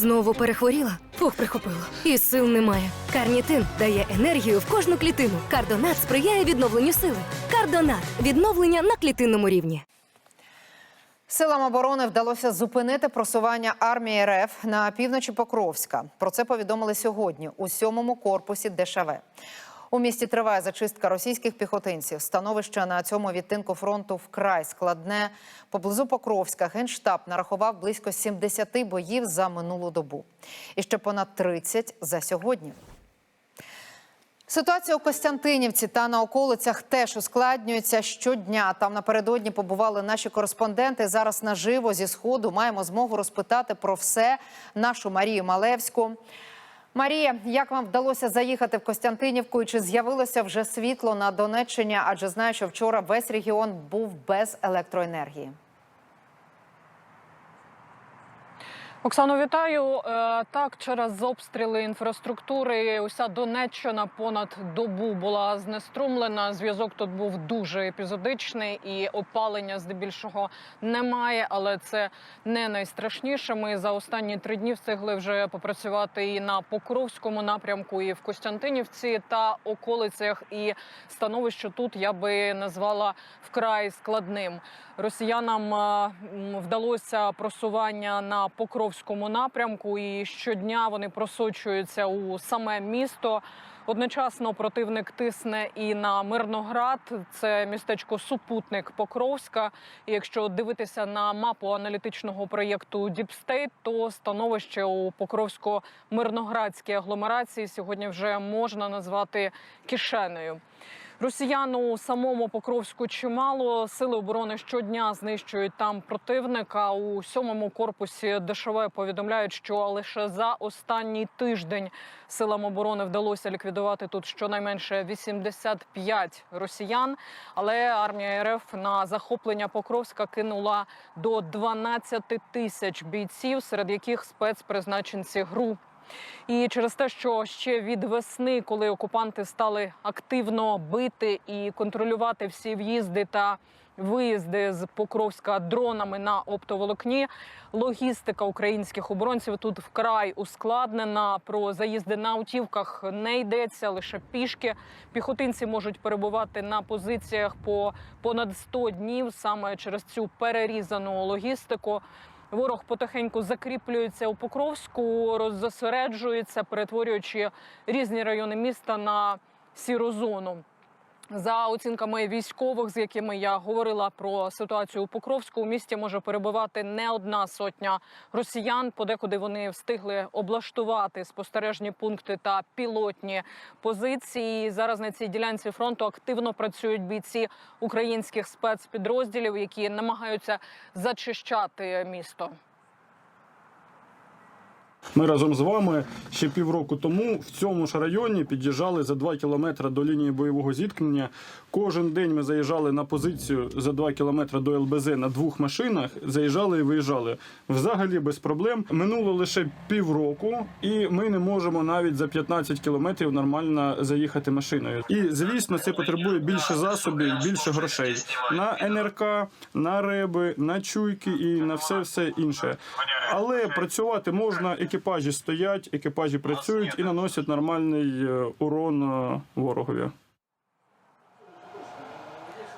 Знову перехворіла? Фух, прихопило. І сил немає. Карнітин дає енергію в кожну клітину. Кардонат сприяє відновленню сили. Кардонат відновлення на клітинному рівні. Силам оборони вдалося зупинити просування армії РФ на півночі Покровська. Про це повідомили сьогодні у сьомому корпусі ДШВ. У місті триває зачистка російських піхотинців. Становище на цьому відтинку фронту вкрай складне. Поблизу Покровська генштаб нарахував близько 70 боїв за минулу добу. І ще понад 30 за сьогодні. Ситуація у Костянтинівці та на околицях теж ускладнюється щодня. Там напередодні побували наші кореспонденти. Зараз наживо зі сходу маємо змогу розпитати про все нашу Марію Малевську. Марія, як вам вдалося заїхати в Костянтинівку і чи з'явилося вже світло на Донеччині? Адже знаю, що вчора весь регіон був без електроенергії. Оксано, вітаю. Е, Так, через обстріли інфраструктури уся Донеччина понад добу була знеструмлена. Зв'язок тут був дуже епізодичний, і опалення здебільшого немає. Але це не найстрашніше. Ми за останні три дні встигли вже попрацювати і на Покровському напрямку, і в Костянтинівці та околицях. І становище тут я би назвала вкрай складним. Росіянам е, вдалося просування на Покровському напрямку, і щодня вони просочуються у саме місто. Одночасно противник тисне і на Мирноград. Це містечко супутник Покровська. І якщо дивитися на мапу аналітичного проєкту State, то становище у Покровсько-Мирноградській агломерації сьогодні вже можна назвати кишенею. Росіян у самому Покровську чимало. Сили оборони щодня знищують там противника. У сьомому корпусі ДШВ повідомляють, що лише за останній тиждень силам оборони вдалося ліквідувати тут щонайменше 85 росіян. Але армія РФ на захоплення Покровська кинула до 12 тисяч бійців, серед яких спецпризначенці ГРУ. І через те, що ще від весни, коли окупанти стали активно бити і контролювати всі в'їзди та виїзди з Покровська дронами на оптоволокні, логістика українських оборонців тут вкрай ускладнена. Про заїзди на автівках не йдеться лише пішки. Піхотинці можуть перебувати на позиціях по понад 100 днів саме через цю перерізану логістику. Ворог потихеньку закріплюється у Покровську, роззосереджується, перетворюючи різні райони міста на сіру зону. За оцінками військових, з якими я говорила про ситуацію у Покровську, у місті може перебувати не одна сотня росіян. Подекуди вони встигли облаштувати спостережні пункти та пілотні позиції. Зараз на цій ділянці фронту активно працюють бійці українських спецпідрозділів, які намагаються зачищати місто. Ми разом з вами ще півроку тому в цьому ж районі під'їжджали за 2 кілометри до лінії бойового зіткнення. Кожен день ми заїжджали на позицію за 2 кілометри до ЛБЗ на двох машинах, заїжджали і виїжджали. Взагалі без проблем. Минуло лише півроку, і ми не можемо навіть за 15 кілометрів нормально заїхати машиною. І звісно, це потребує більше засобів, більше грошей на НРК, на реби, на чуйки і на все все інше. Але працювати можна, екіпажі стоять, екіпажі працюють і наносять нормальний е, урон е, ворогові.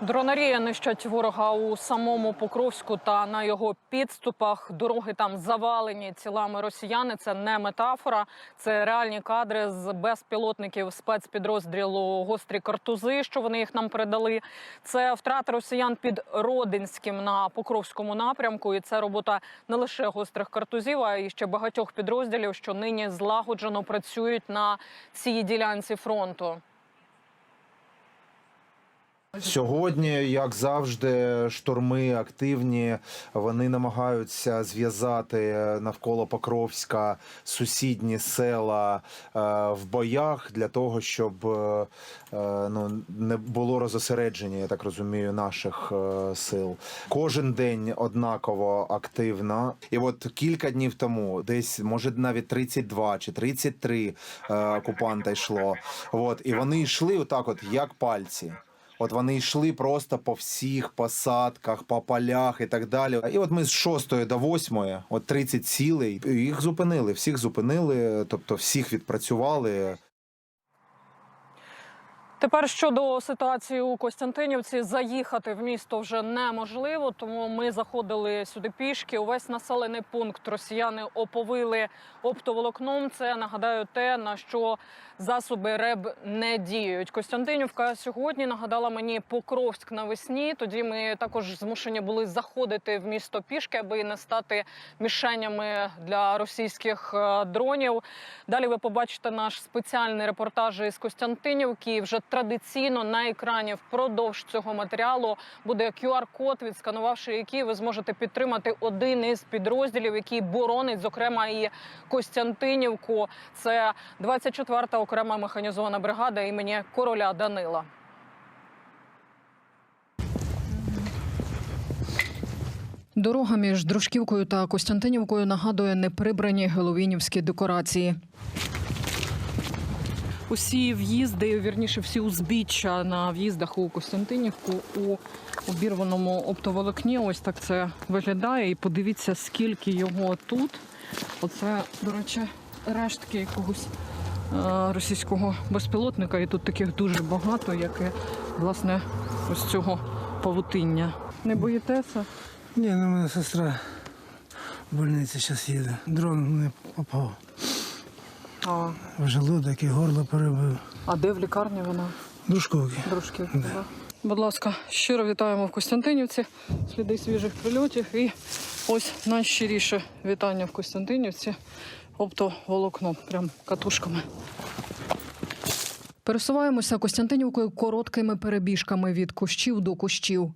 Дронарія нищать ворога у самому Покровську та на його підступах. Дороги там завалені тілами росіяни. Це не метафора, це реальні кадри з безпілотників спецпідрозділу гострі картузи, що вони їх нам передали. Це втрати росіян під Родинським на Покровському напрямку. І це робота не лише гострих картузів, а й ще багатьох підрозділів, що нині злагоджено працюють на цій ділянці фронту. Сьогодні, як завжди, штурми активні. Вони намагаються зв'язати навколо Покровська сусідні села е, в боях для того, щоб е, е, ну не було розосередження, я так розумію, наших сил. Кожен день однаково активно. І от кілька днів тому, десь може навіть 32 чи 33 е, окупанта йшло. От і вони йшли отак, от як пальці. От вони йшли просто по всіх посадках, по полях і так далі. І от ми з 6 до 8, от 30 цілей, їх зупинили, всіх зупинили, тобто всіх відпрацювали. Тепер щодо ситуації у Костянтинівці, заїхати в місто вже неможливо, тому ми заходили сюди пішки. Увесь населений пункт росіяни оповили оптоволокном. Це нагадаю те, на що засоби РЕБ не діють. Костянтинівка сьогодні нагадала мені Покровськ навесні. Тоді ми також змушені були заходити в місто пішки, аби не стати мішенями для російських е, дронів. Далі ви побачите наш спеціальний репортаж із Костянтинівки. Вже традиційно на екрані впродовж цього матеріалу буде QR-код, відсканувавши який ви зможете підтримати один із підрозділів, який боронить, зокрема, і Костянтинівку. Це 24-та окрема механізована бригада імені короля Данила. Дорога між Дружківкою та Костянтинівкою нагадує неприбрані геловінівські декорації. Усі в'їзди, вірніше, всі узбіччя на в'їздах у Костянтинівку у обірваному оптоволокні. Ось так це виглядає. І подивіться, скільки його тут. Оце, до речі, рештки якогось е, російського безпілотника. І тут таких дуже багато, як і власне ось цього павутиння. Не боїтеся? Ні, ну, мене сестра в больниці зараз їде. Дрон не попав. А, В желудок і горло перебив. а де в лікарні вона? Дружковки. Дружки. Будь ласка, щиро вітаємо в Костянтинівці. Сліди свіжих прильотів. І ось найщиріше вітання в Костянтинівці. Оптоволокно, прям катушками. Пересуваємося Костянтинівкою короткими перебіжками від кущів до кущів.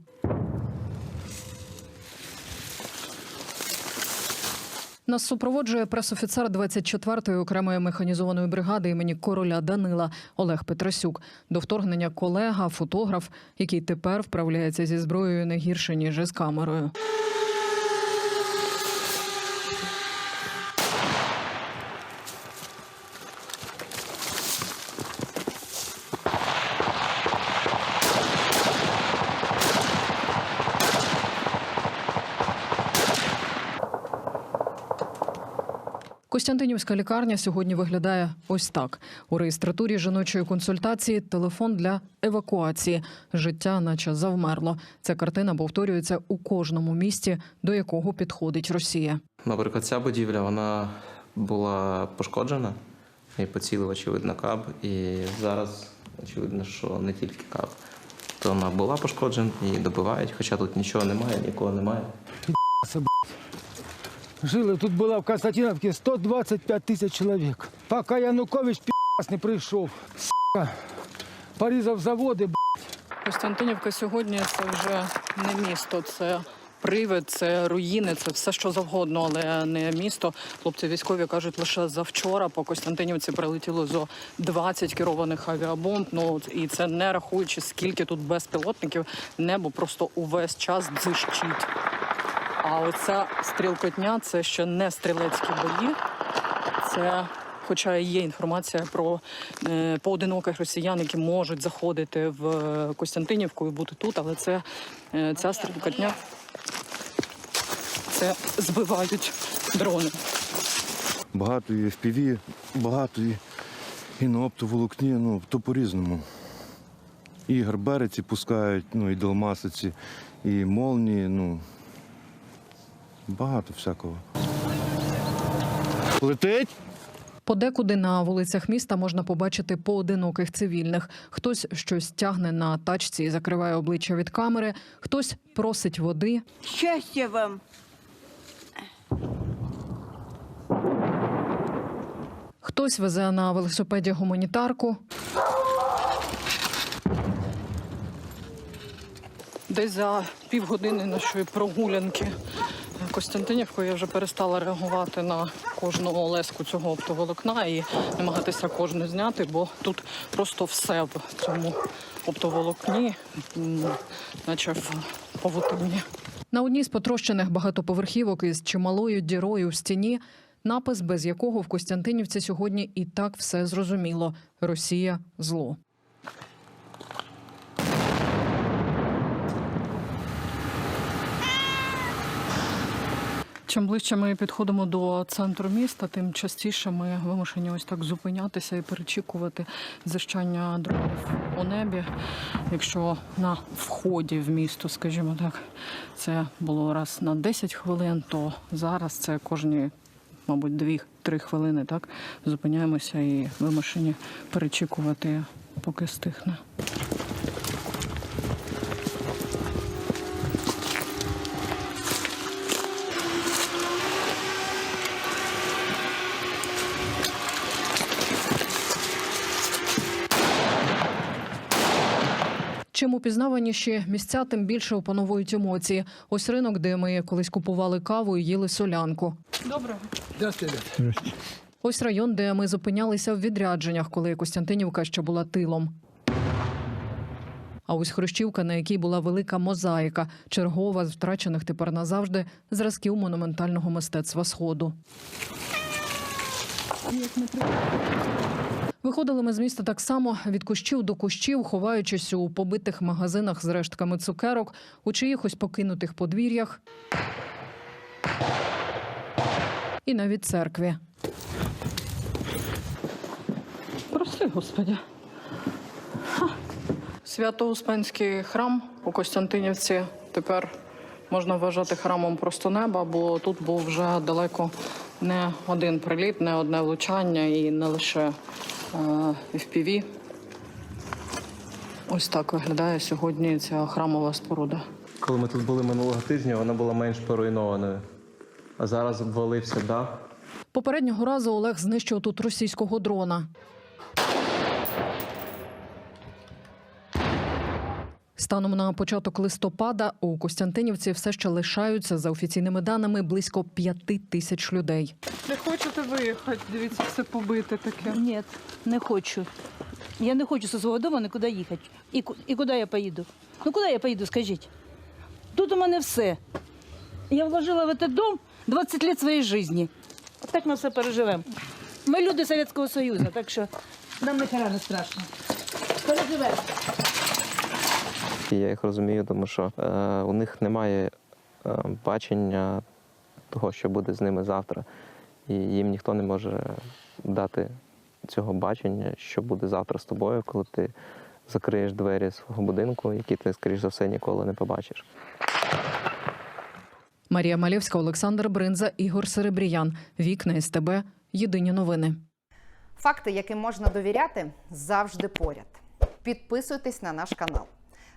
Нас супроводжує пресофіцер 24-ї окремої механізованої бригади імені короля Данила Олег Петросюк. До вторгнення колега, фотограф, який тепер вправляється зі зброєю не гірше ніж із камерою. Костянтинівська лікарня сьогодні виглядає ось так: у реєстратурі жіночої консультації телефон для евакуації. Життя, наче завмерло. Ця картина повторюється у кожному місті, до якого підходить Росія. Наприклад, ця будівля вона була пошкоджена і поцілив, очевидно, каб. І зараз очевидно, що не тільки каб. То вона була пошкоджена і добивають, хоча тут нічого немає, нікого немає. Жили тут була в Константиновці 125 тисяч чоловік. Поки Янукович пі***ас не прийшов. Сука. Порізав заводи, б***. Костянтинівка сьогодні це вже не місто, це привид, це руїни, це все що завгодно, але не місто. Хлопці військові кажуть, лише завчора по Костянтинівці прилетіло зо 20 керованих авіабомб. Ну і це не рахуючи, скільки тут безпілотників, небо просто увесь час дзищить. А оця стрілкотня це ще не стрілецькі бої. Це, хоча є інформація про е, поодиноких росіян, які можуть заходити в е, Костянтинівку і бути тут, але це е, ця стрілкотня це збивають дрони. Багато і FPV, багато і, і на оптоволокні, ну, то по-різному. І гарбериці пускають, ну, і долмасиці, і молнії, ну. Багато всякого. Летить? Подекуди на вулицях міста можна побачити поодиноких цивільних. Хтось щось тягне на тачці і закриває обличчя від камери, хтось просить води. Щастя вам! Хтось везе на велосипеді гуманітарку. Десь за півгодини нашої прогулянки Костянтинівкою я вже перестала реагувати на кожну леску цього оптоволокна і намагатися кожну зняти, бо тут просто все в цьому оптоволокні, наче в павутині. На одній з потрощених багатоповерхівок із чималою дірою в стіні напис, без якого в Костянтинівці сьогодні і так все зрозуміло: Росія зло. Чим ближче ми підходимо до центру міста, тим частіше ми вимушені ось так зупинятися і перечікувати зищання дронів у небі. Якщо на вході в місто, скажімо так, це було раз на 10 хвилин, то зараз це кожні, мабуть, 2-3 хвилини. Так зупиняємося і вимушені перечікувати, поки стихне. Чим упізнаваніші місця, тим більше опановують емоції. Ось ринок, де ми колись купували каву і їли солянку. Добре. Ось район, де ми зупинялися в відрядженнях, коли Костянтинівка ще була тилом. А ось Хрущівка, на якій була велика мозаїка, чергова з втрачених тепер назавжди зразків монументального мистецтва Сходу. Виходили ми з міста так само від кущів до кущів, ховаючись у побитих магазинах з рештками цукерок, у чиїхось покинутих подвір'ях і навіть церкві. Прости, Господи. Свято-Успенський храм у Костянтинівці тепер можна вважати храмом просто неба, бо тут був вже далеко не один приліт, не одне влучання і не лише е, FPV. Ось так виглядає сьогодні ця храмова споруда. Коли ми тут були минулого тижня, вона була менш поруйнованою. А зараз обвалився дах. Попереднього разу Олег знищив тут російського дрона. Станом на початок листопада у Костянтинівці все ще лишаються за офіційними даними близько п'яти тисяч людей. Не хочете виїхати? Дивіться, все побите таке. Нет, не хочу. Я не хочу зі свого дому нікуди їхати. І, і куди я поїду? Ну куди я поїду, скажіть? Тут у мене все. Я вложила в цей дом 20 років своєї житті. Так ми все переживемо. Ми люди Совєтського Союзу, так що нам не страшно. Переживемо. І я їх розумію, тому що е, у них немає е, бачення того, що буде з ними завтра. І їм ніхто не може дати цього бачення, що буде завтра з тобою, коли ти закриєш двері свого будинку, які ти, скоріш за все, ніколи не побачиш. Марія Малєвська, Олександр Бринза, Ігор Серебріян. Вікна СТБ. Єдині новини. Факти, яким можна довіряти, завжди поряд. Підписуйтесь на наш канал.